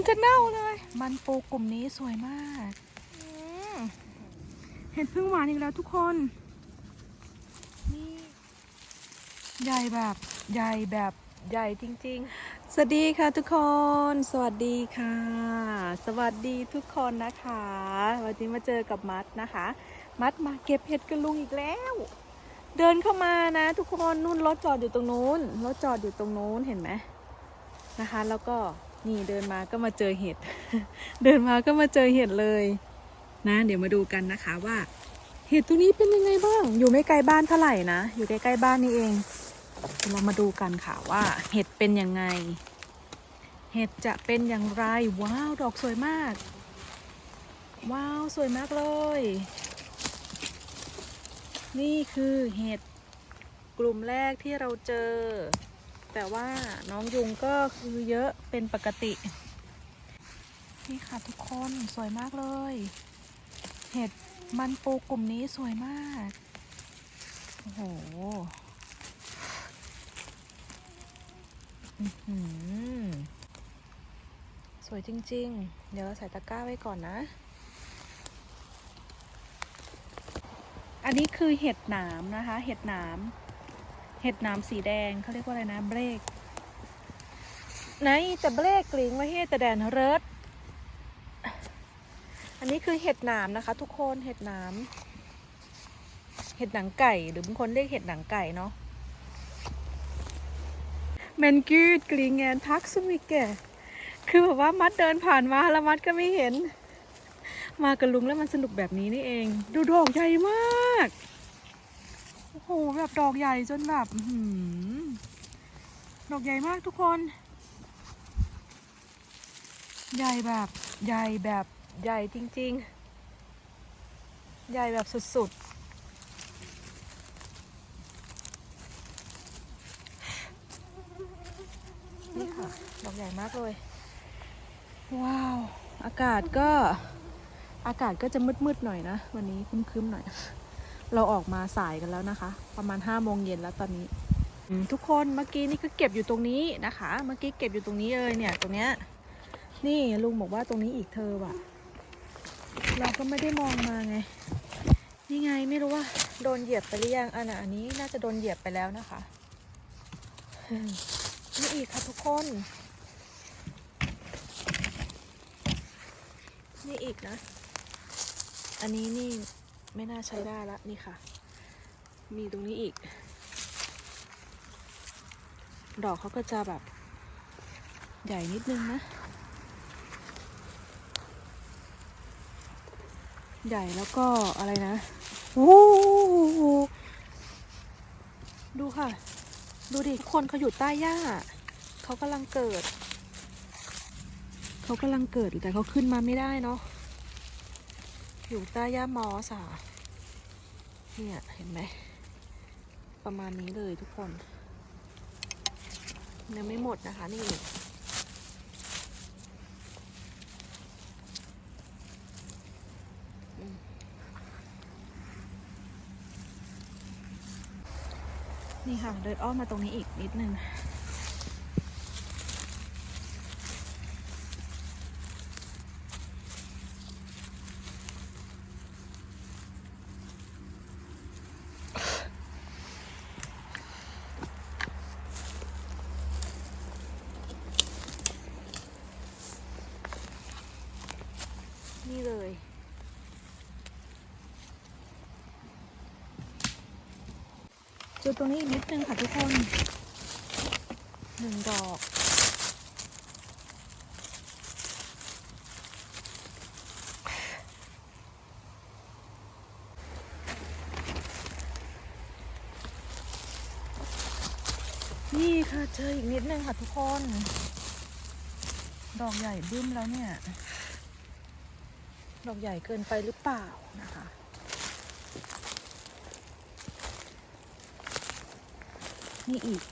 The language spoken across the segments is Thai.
มันจะเน่าเลย มันปูกลุ่มนี้สวยมากอืมเห็ดพึ่งหวานอีกแล้วทุกคนนี่ใหญ่แบบใหญ่แบบใหญ่จริง ๆ สวัสดีค่ะทุกคน สวัสดีค่ะ สวัสดีทุกคนนะคะ วันนี้มาเจอกับมัดนะคะ มัดมาเก็บเห็ดกับลุงอีกแล้ว เดินเข้ามานะ ทุกคนนู่นรถจอดอยู่ตรงนู้นรถจอดอยู่ตรงนู้นเห็นไหมนะคะ แล้วก็ นี่เดินมาก็มาเจอเห็ด เดินมาก็มาเจอเห็ดเลย นะ เดี๋ยวมาดูกันนะคะว่า เห็ดตัวนี้เป็นยังไงบ้าง อยู่ไม่ไกลบ้านเท่าไหร่นะ อยู่ใกล้ๆบ้านนี่เองเดี๋ยวเรามาดูกันค่ะว่า เห็ดเป็นยังไง เห็ดจะเป็นอย่างไร ว้าว ดอกสวยมาก ว้าว สวยมากเลย นี่คือเห็ดกลุ่มแรกที่เราเจอ แต่ว่าน้องยุงก็คือเยอะเป็นปกติ นี่ค่ะทุกคนสวยมากเลย เห็ดมันปูกลุ่มนี้สวยมาก โอ้โหสวยจริง ๆ เดี๋ยวใส่ตะกร้าไว้ก่อนนะ อันนี้คือเห็ดหนามนะคะ เห็ดหนาม เห็ดนามสีแดงเขาเรียกว่าอะไรนะเบรกไหนแต่เบรกกลิงไว้เฮแต่แดนเริดอันนี้คือเห็ดหนามนะคะ ทุกคนเห็ดหนามเห็ดหนังไก่หรือบางคนเรียกเห็ดหนังไก่เนาะแมนกูดกลิงแงนทักซุมิเกคือแบบว่ามัดเดินผ่านมาแล้วมัดก็ไม่เห็น มากับลุงแล้วมันสนุกแบบนี้นี่เอง ดูดอกใหญ่มาก โอ้โหแบบดอกใหญ่จนแบบหือดอกใหญ่มากทุกคน ใหญ่แบบใหญ่แบบใหญ่จริง ๆ ใหญ่แบบสุด ๆ นี่ค่ะ ดอกใหญ่มากเลย ว้าว อากาศก็อากาศก็จะมืด ๆ หน่อยนะ วันนี้ครึ้ม ๆ หน่อย เราออกมาสายกันแล้วนะคะ ประมาณ5้าโมงเย็นแล้วตอนนี้ ทุกคนเมื่อกี้นี่ก็เก็บอยู่ตรงนี้นะคะ เมื่อกี้เก็บอยู่ตรงนี้เลยเนี่ยตรงเนี้ยนี่ลุงบอกว่าตรงนี้อีกเธอว่ะ เราก็ไม่ได้มองมาไง นี่ไงไม่รู้ว่าโดนเหยียบไปหรือยังอันน่ะอันนี้น่าจะโดนเหยียบไปแล้วนะคะนี่อีกค่ะทุกคน นี่อีกนะ อันนี้นี่ ไม่น่าใช้ได้ละนี่ค่ะ มีตรงนี้อีก ดอกเขาก็จะแบบ ใหญ่นิดนึงนะ ใหญ่แล้วก็อะไรนะโอ้ดูค่ะ ดูดิคนเขาอยู่ใต้หญ้าเขากำลังเกิด เขากำลังเกิดแต่เขาขึ้นมาไม่ได้เนาะ อยู่ใต้หญ้ามอสอะเนี่ย เห็นไหม ประมาณนี้เลยทุกคน ยังไม่หมดนะคะ นี่นี่ค่ะ เดินอ้อมมาตรงนี้อีกนิดนึง นี่เลย จุ ดตรงนี้อีกนิดนึงค่ะทุกคนหนึ่งดอกนี่ค่ะเจออีกนิดนึงค่ะทุกคน ดอกใหญ่บึ้มแล้วเนี่ย ดอกใหญ่เกินไปหรือเปล่านะคะ นี่อีก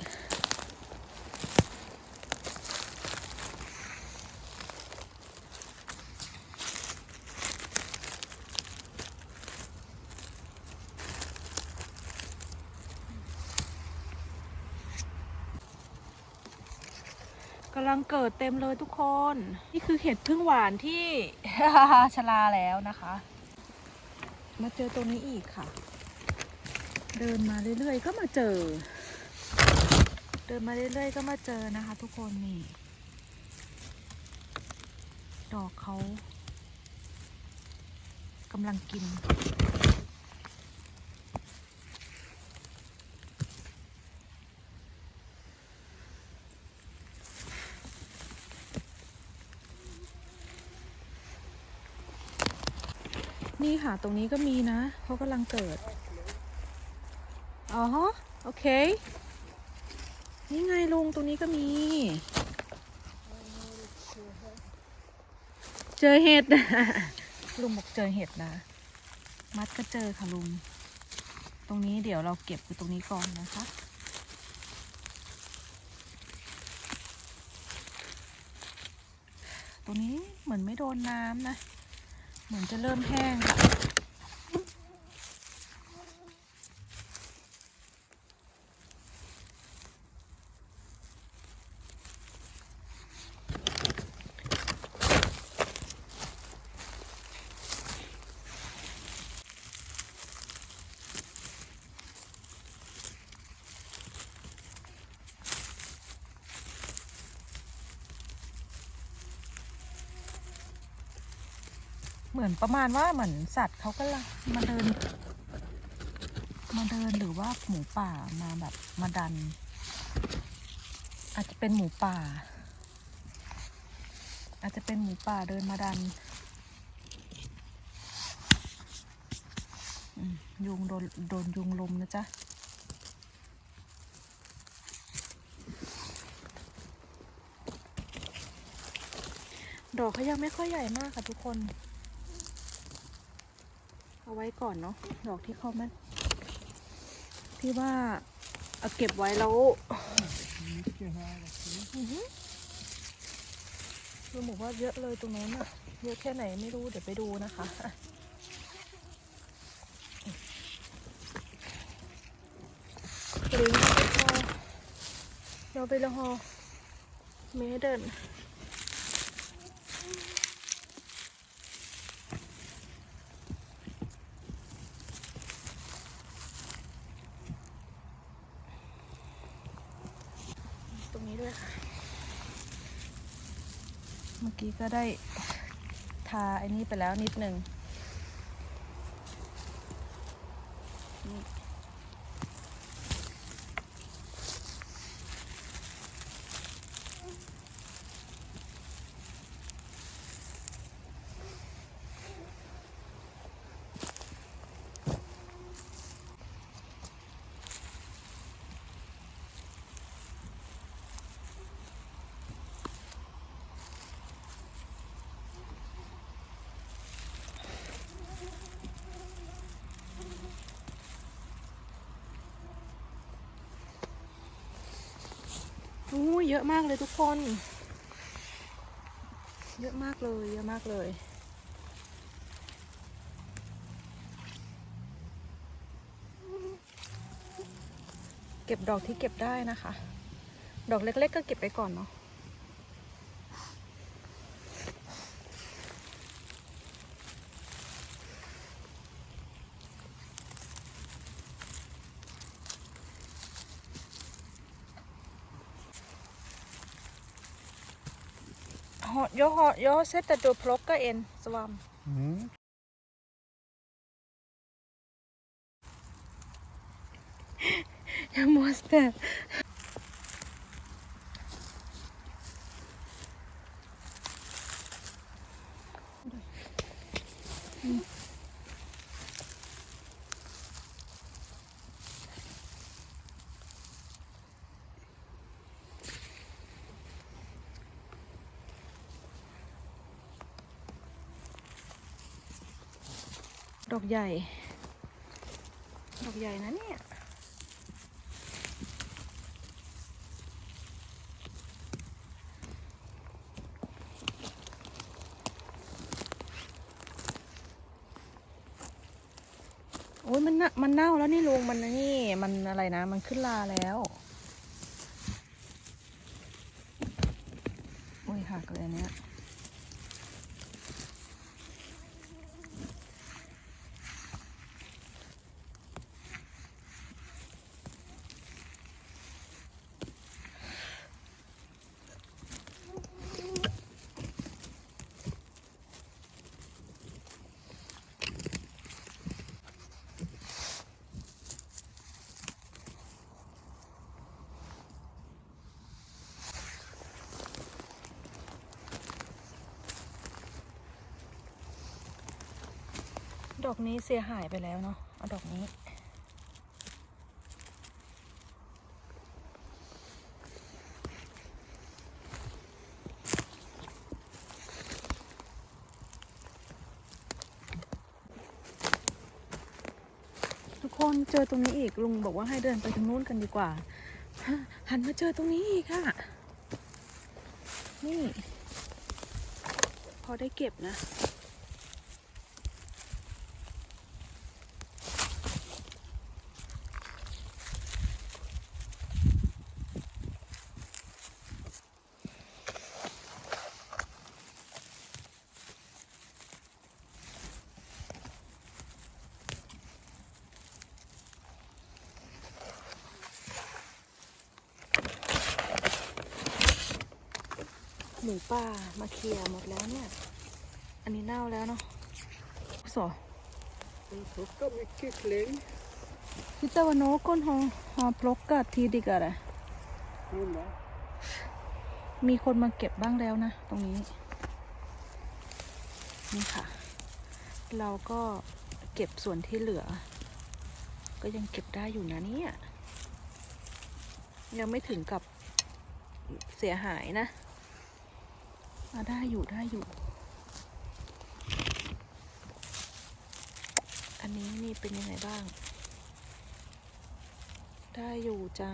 กำลังเกิดเต็มเลยทุกคน นี่คือเห็ดพึ่งหวานที่ ชลาแล้วนะคะ มาเจอตรงนี้อีกค่ะ เดินมาเรื่อยๆ ก็มาเจอ เดินมาเรื่อยๆก็มาเจอนะคะ ทุกคนนี่ ดอกเขากำลังกิน นี่ค่ะ ตรงนี้ก็มีนะ เขากำลังเกิด อ๋อฮะโอเค นี่ไงลุงตรงนี้ก็มี เจอเห็ด ลุงบอกเจอเห็ดนะ มัดก็เจอค่ะลุง ตรงนี้เดี๋ยวเราเก็บอยู่ตรงนี้ก่อนนะคะตรงนี้เหมือนไม่โดนน้ำนะ เหมือนจะเริ่มแห้งค่ะ เหมือนประมาณว่าเหมือนสัตว์เขาก็ลมาเดิน มาเดินหรือว่าหมูป่ามาแบบมาดัน อาจจะเป็นหมูป่า อาจจะเป็นหมูป่าเดินมาดันยุงโดนโดนยุงลมนะจ๊ะดอกเขายังไม่ค่อยใหญ่มากค่ะทุกคน เอาไว้ก่อนเนาะดอกที่เขาไม่ที่ว่าเอาเก็บไว้แล้วอือหือลุงบอกว่าเยอะเลยตรงนั้นอะเยอะแค่ไหนไม่รู้เดี๋ยวไปดูนะคะ ลิงไปพอเราไปละหอเมเดิน ตรงนี้ด้วยค่ะ เมื่อ กี้ก็ได้ทาไอ้นี่ไปแล้วนิดนึงนี่ อู้เยอะมากเลยทุกคน เยอะมากเลย เยอะมากเลย เก็บดอกที่เก็บได้นะคะ ดอกเล็ก ๆ ก็เก็บไปก่อนเนาะ Har- Jag har, jag har sett att du plockar en svamp. Mm. Jag måste. Đ ọ c ใหญ่ ดอกใหญ่นะเนี่ย โอ้ยมันน่ะมันเน่าแล้วนี่ลุงมันนี่ มันอะไรนะ มันขึ้นลาแล้วโอ้ยหักเลยเนี้ย ดอกนี้เสียหายไปแล้วเนาะเอาดอกนี้ ทุกคนเจอตรงนี้อีกลุงบอกว่าให้เดินไปทางนู้นกันดีกว่า หันมาเจอตรงนี้อีกค่ะ นี่ พอได้เก็บนะ หมูป่ามาเคลียร์หมดแล้วเนี่ย อันนี้เน่าแล้วเนาะสอ Den plockar mycket kläng. คิดแต่ว่าโนก้นหอหอพลกกัดทีดีกว่าเลย Kolla. มีคนมาเก็บบ้างแล้วนะ ตรงนี้ นี่ค่ะ เราก็เก็บส่วนที่เหลือ ก็ยังเก็บได้อยู่นะเนี่ย ยังไม่ถึงกับเสียหายนะอะ ได้อยู่ได้อยู่ อันนี้นี่เป็นยังไงบ้าง ได้อยู่จ้า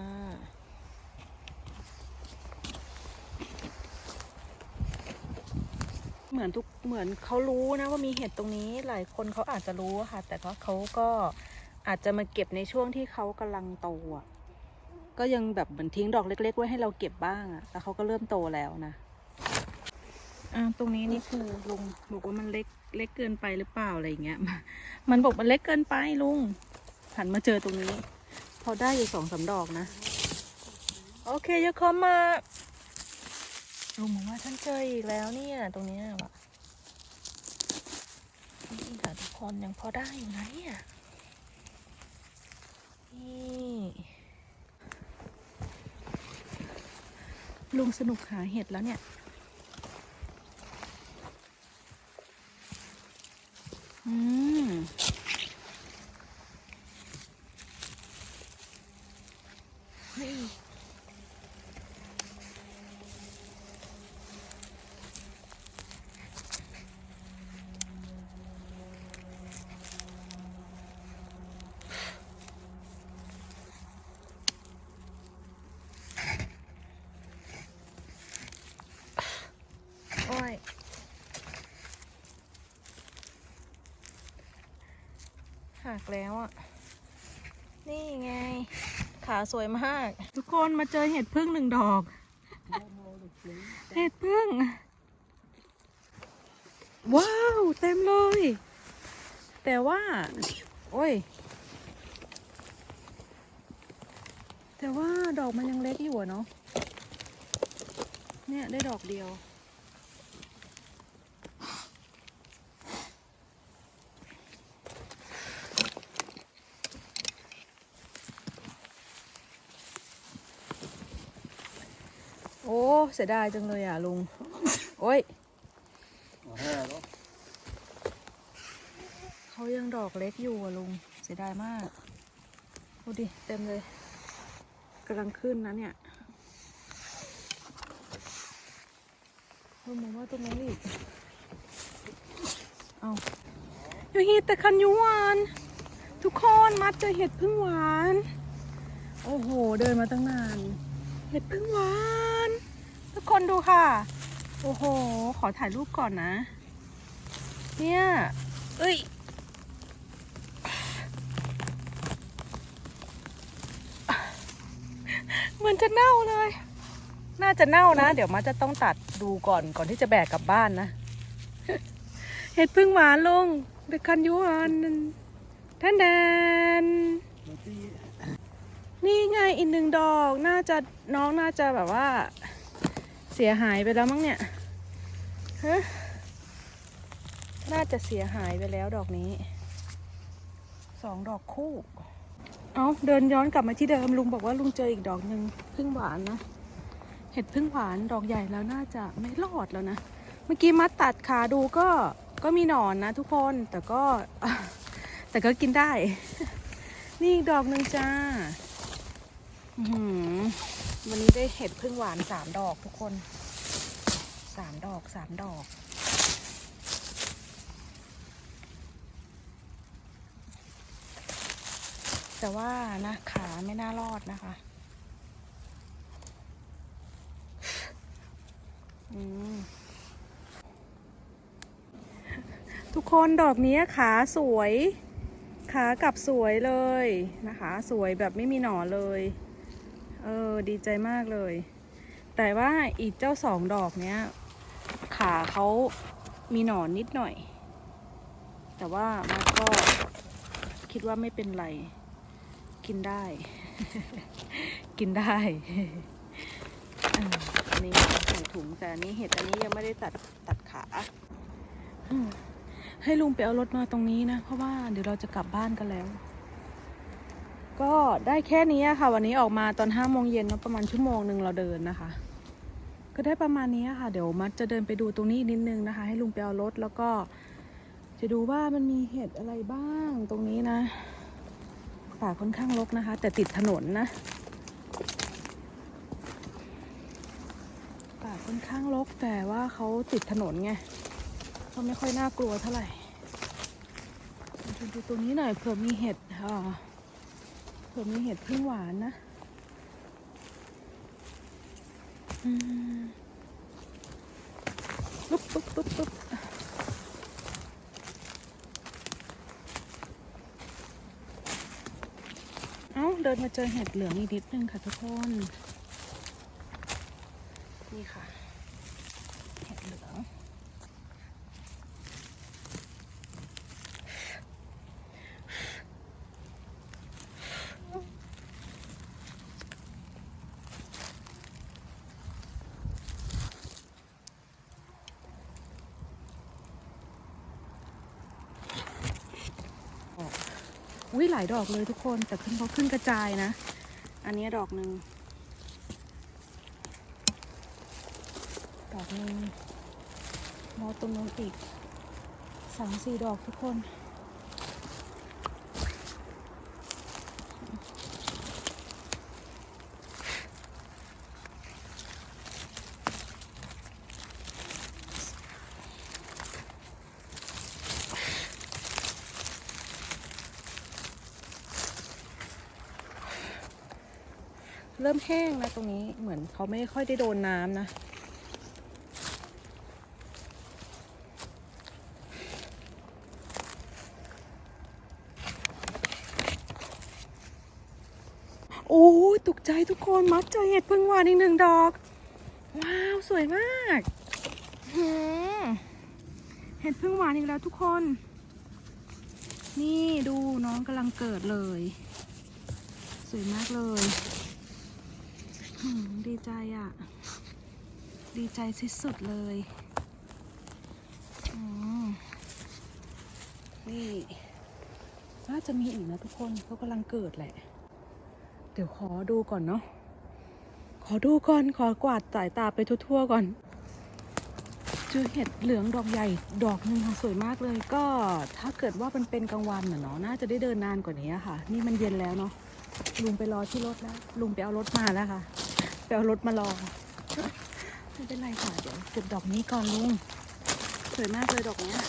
เหมือนทุกเหมือนเขารู้นะว่ามีเห็ดตรงนี้หลายคนเขาอาจจะรู้ค่ะ แต่ก็เขาก็อาจจะมาเก็บในช่วงที่เขากำลังโตอะก็ยังแบบเหมือนทิ้งดอกเล็ก ๆ ไว้ให้เราเก็บบ้างอะแต่เขาก็เริ่มโตแล้วนะ อ่าตรงนี้นี่คือลุงบอกว่ามันเล็กเล็กเกินไปหรือเปล่าอะไรอย่างเงี้ย มันบอกมันเล็กเกินไปลุงหันมาเจอตรงนี้ พอได้อยู่สองสามดอกนะ โอเคยกคอมมาลุงบอกว่าฉันเจออีกแล้วเนี่ยตรงเนี้ยว่ะนี่ค่ะทุกคนยังพอได้อยู่นะเนี่ยนี่ลุงสนุกหาเห็ดแล้วเนี่ย อืมเฮ้ย โอ้ย หักแล้วอะ นี่ไง ขาสวยมาก ทุกคนมาเจอเห็ดพึ่งหนึ่งดอก เห็ดพึ่ง ว้าว เต็มเลย แต่ว่า โอ้ย แต่ว่าดอกมันยังเล็กอยู่อะเนาะ เนี่ยได้ดอกเดียว โอ้ เสียดายจังเลยอะลุง โอ้ย Och här då. เขายังดอกเล็กอยู่อะลุง เสียดายมาก ดูดิ เต็มเลยกำลังขึ้นนะเนี่ยเออมองว่าตรงนั้นอีก เอาอยู่เห็ดแต่คันยูหวาน ทุกคนมัดเจอเห็ดพึ่งหวาน โอ้โห เดินมาตั้งนาน เห็ดพึ่งหวานทุ กคนดูค่ะ โอ้โห ขอถ่ายรูปก่อนนะ เนี่ย เอ้ย เหมือนจะเน่าเลย น่าจะเน่านะ เดี๋ยวมาจะต้องตัดดูก่อนก่อนที่จะแบกกลับบ้านนะ เห็ดพึ่งหวานลงเดคันยูอันท่านแดนนี่ไงอีกหนึ่งดอก น่าจะน้องน่าจะแบบว่า เสียหายไปแล้วมั้งเนี่ยฮะน่าจะเสียหายไปแล้วดอกนี้ สองดอกคู่ เอาเดินย้อนกลับมาที่เดิมลุงบอกว่าลุงเจออีกดอกหนึ่งพึ่งหวานนะ เห็ดพึ่งหวานดอกใหญ่แล้วน่าจะไม่รอดแล้วนะ เมื่อกี้มัดตัดขาดูก็ก็มีหนอนนะทุกคน แต่ก็ แต่ก็กินได้ นี่อีกดอกหนึ่งจ้า อื้อหือ วันนี้ได้เห็ดพึ่งหวานสามดอกทุกคนสามดอกสามดอกแต่ว่านะขาไม่น่ารอดนะคะ ทุกคนดอกนี้ขาสวย ขากลับสวยเลยนะคะ สวยแบบไม่มีหนอเลย เออ ดีใจมากเลย แต่ว่าอีกเจ้าสองดอกเนี้ย ขาเขามีหนอนนิดหน่อย แต่ว่ามันก็คิดว่าไม่เป็นไร กินได้ กินได้อันนี้ใส่ถุงแต่อันนี้เห็ดอันนี้ยังไม่ได้ตัดตัดขาให้ลุงไปเอารถมาตรงนี้นะ เพราะว่าเดี๋ยวเราจะกลับบ้านกันแล้ว ก็ได้แค่นี้ค่ะ วันนี้ออกมาตอนห้าโมงเย็นเนอะประมาณชั่วโมงหนึ่งเราเดินนะคะ ก็ได้ประมาณนี้ค่ะ เดี๋ยวมัดจะเดินไปดูตรงนี้อีกนิดนึงนะคะ ให้ลุงไปเอารถแล้วก็จะดูว่ามันมีเห็ดอะไรบ้างตรงนี้นะป่าค่อนข้างรกนะคะ แต่ติดถนนนะป่าค่อนข้างรกแต่ว่าเขาติดถนนไงก็ไม่ค่อยน่ากลัวเท่าไหร่มาดูตรงนี้หน่อยเผื่อมีเห็ดอ่า เผื่อมีเห็ดพึ่งหวานนะปุ๊บปุ๊บปุ๊บปุ๊บเอ้า เดินมาเจอเห็ดเหลืองอีกนิดนึงค่ะทุกคน นี่ค่ะ เห็ดเหลือง หลายดอกเลยทุกคน แต่ขึ้นเขาขึ้นกระจายนะ อันนี้ดอกหนึ่งดอกหนึ่งมอตรงนู้นอีกสามสี่ดอกทุกคน เริ่มแห้งนะตรงนี้เหมือนเขาไม่ค่อยได้โดนน้ำนะ โอ้ยตกใจทุกคนมัดเจอเห็ดพึ่งหวานอีกหนึ่งดอก ว้าว สวยมากหืมเห็ดพึ่งหวานอีกแล้วทุกคน นี่ดูน้องกำลังเกิดเลย สวยมากเลยหืม ดีใจอะ่ะ ดีใจที่สุดเลยอืมนี่น่าจะมีอีกนะทุกคนเขากำลังเกิดแหละ เดี๋ยวขอดูก่อนเนาะ ขอดูก่อน ขอกวาดสายตาไปทั่วๆก่อนเจอเห็ดเหลืองดอกใหญ่ดอกหนึ่งค่ะสวยมากเลยก็ถ้าเกิดว่ามันเป็นกลางวันน่ะเนาะน่าจะได้เดินนานกว่านี้ค่ะ นี่มันเย็นแล้วเนาะลุงไปรอที่รถแล้ว ลุงไปเอารถมาแล้วค่ะ เอารถมารอไม่เป็นไรค่ะ เดี๋ยวเก็บดอกนี้ก่อนลุง สวยมากเลยดอกเนี้ย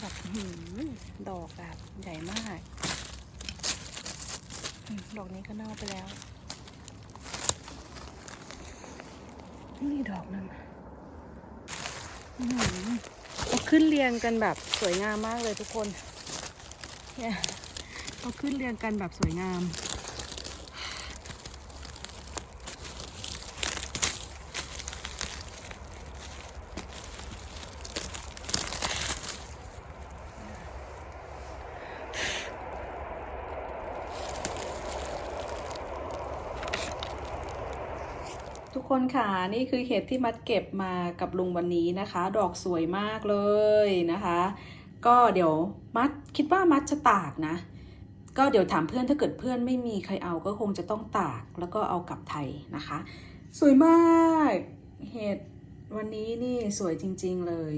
แบบหืมดอกแบบใหญ่มากอืมดอกนี้ก็เน่าไปแล้ว นี่ดอกหนึงอื้อหือเขาขึ้นเรียงกันแบบสวยงามมากเลยทุกคน เนี่ยเขาขึ้นเรียงกันแบบสวยงาม คนค่ะนี่คือเห็ดที่มัดเก็บมากับลุงวันนี้นะคะ ดอกสวยมากเลยนะคะ ก็เดี๋ยวมัดคิดว่ามัดจะตากนะ ก็เดี๋ยวถามเพื่อนถ้าเกิดเพื่อนไม่มีใครเอาก็คงจะต้องตากแล้วก็เอากลับไทยนะคะ สวยมากเห็ดวันนี้นี่สวยจริงๆเลย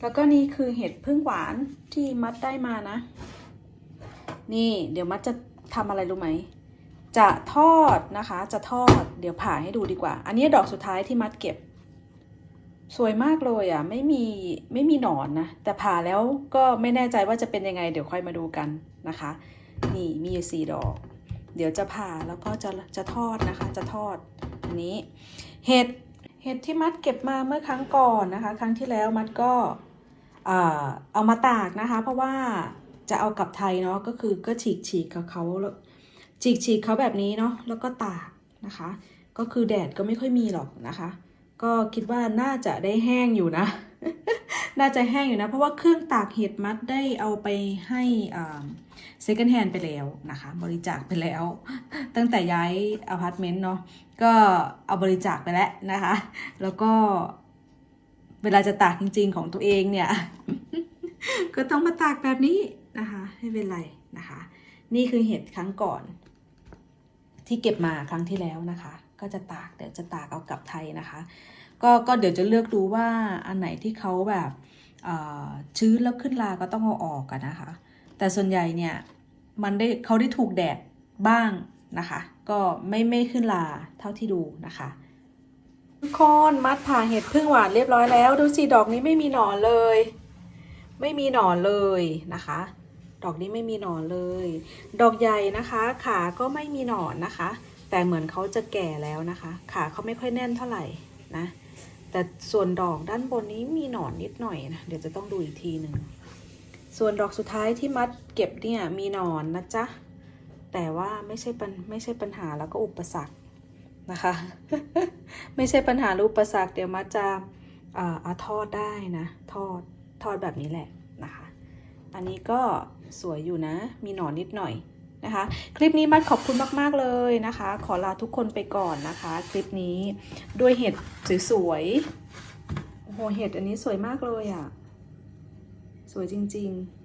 แล้วก็นี่คือเห็ดพึ่งหวานที่มัดได้มานะ นี่เดี๋ยวมัดจะทำอะไรรู้ไหม จะทอดนะคะ จะทอด เดี๋ยวผ่าให้ดูดีกว่า อันนี้ดอกสุดท้ายที่มัดเก็บ สวยมากเลยอะ ไม่มีไม่มีหนอนนะ แต่ผ่าแล้วก็ไม่แน่ใจว่าจะเป็นยังไง เดี๋ยวค่อยมาดูกันนะคะ นี่มีอยู่สี่ดอก เดี๋ยวจะผ่าแล้วก็จะจะทอดนะคะ จะทอด อันนี้ เห็ด เห็ดที่มัดเก็บมาเมื่อครั้งก่อนนะคะ ครั้งที่แล้วมัดก็เอามาตากนะคะ เพราะว่าจะเอากลับไทยเนาะ ก็คือก็ฉีกฉีกกับเขาแล้ว ฉีกฉีกเขาแบบนี้เนาะแล้วก็ตากนะคะ ก็คือแดดก็ไม่ค่อยมีหรอกนะคะ ก็คิดว่าน่าจะได้แห้งอยู่นะ น่าจะแห้งอยู่นะ เพราะว่าเครื่องตากเห็ดมัดได้เอาไปให้เซ็กันแฮนไปแล้วนะคะ บริจาคไปแล้ว ตั้งแต่ย้ายอพาร์ตเมนต์เนาะก็เอาบริจาคไปแล้วนะคะ แล้วก็เวลาจะตากจริง ๆของตัวเองเนี่ย ก็ต้องมาตากแบบนี้นะคะ ไม่เป็นไรนะคะ นี่คือเห็ดครั้งก่อน ที่เก็บมาครั้งที่แล้วนะคะ ก็จะตากเดี๋ยวจะตากเอากลับไทยนะคะ ก็ก็เดี๋ยวจะเลือกดูว่าอันไหนที่เขาแบบชื้นแล้วขึ้นราก็ต้องเอาออกกันนะคะ แต่ส่วนใหญ่เนี่ยมันได้เขาได้ถูกแดดบ้างนะคะ ก็ไม่ไม่ขึ้นราเท่าที่ดูนะคะทุกคนมัดผ่าเห็ดพึ่งหวานเรียบร้อยแล้ว ดูสิดอกนี้ไม่มีหนอนเลย ไม่มีหนอนเลยนะคะ ดอกนี้ไม่มีหนอนเลย ดอกใหญ่นะคะ ขาก็ไม่มีหนอนนะคะ แต่เหมือนเขาจะแก่แล้วนะคะ ขาเขาไม่ค่อยแน่นเท่าไหร่นะ แต่ส่วนดอกด้านบนนี้มีหนอนนิดหน่อยนะ เดี๋ยวจะต้องดูอีกทีหนึ่ง ส่วนดอกสุดท้ายที่มัดเก็บเนี่ยมีหนอนนะจ๊ะ แต่ว่าไม่ใช่ปัญไม่ใช่ปัญหาแล้วก็อุปสรรคนะคะ ไม่ใช่ปัญหาอุปสรรคเดี๋ยวมัดจะอ่อเอาทอดได้นะ ทอดทอดแบบนี้แหละนะคะ อันนี้ก็ สวยอยู่นะ มีหนอนนิดหน่อยนะคะ คลิปนี้มัดขอบคุณมาก ๆ เลยนะคะ ขอลาทุกคนไปก่อนนะคะ คลิปนี้ด้วยเห็ดสวยๆโอ้โหเห็ดอันนี้สวยมากเลยอะ่ะ สวยจริง ๆ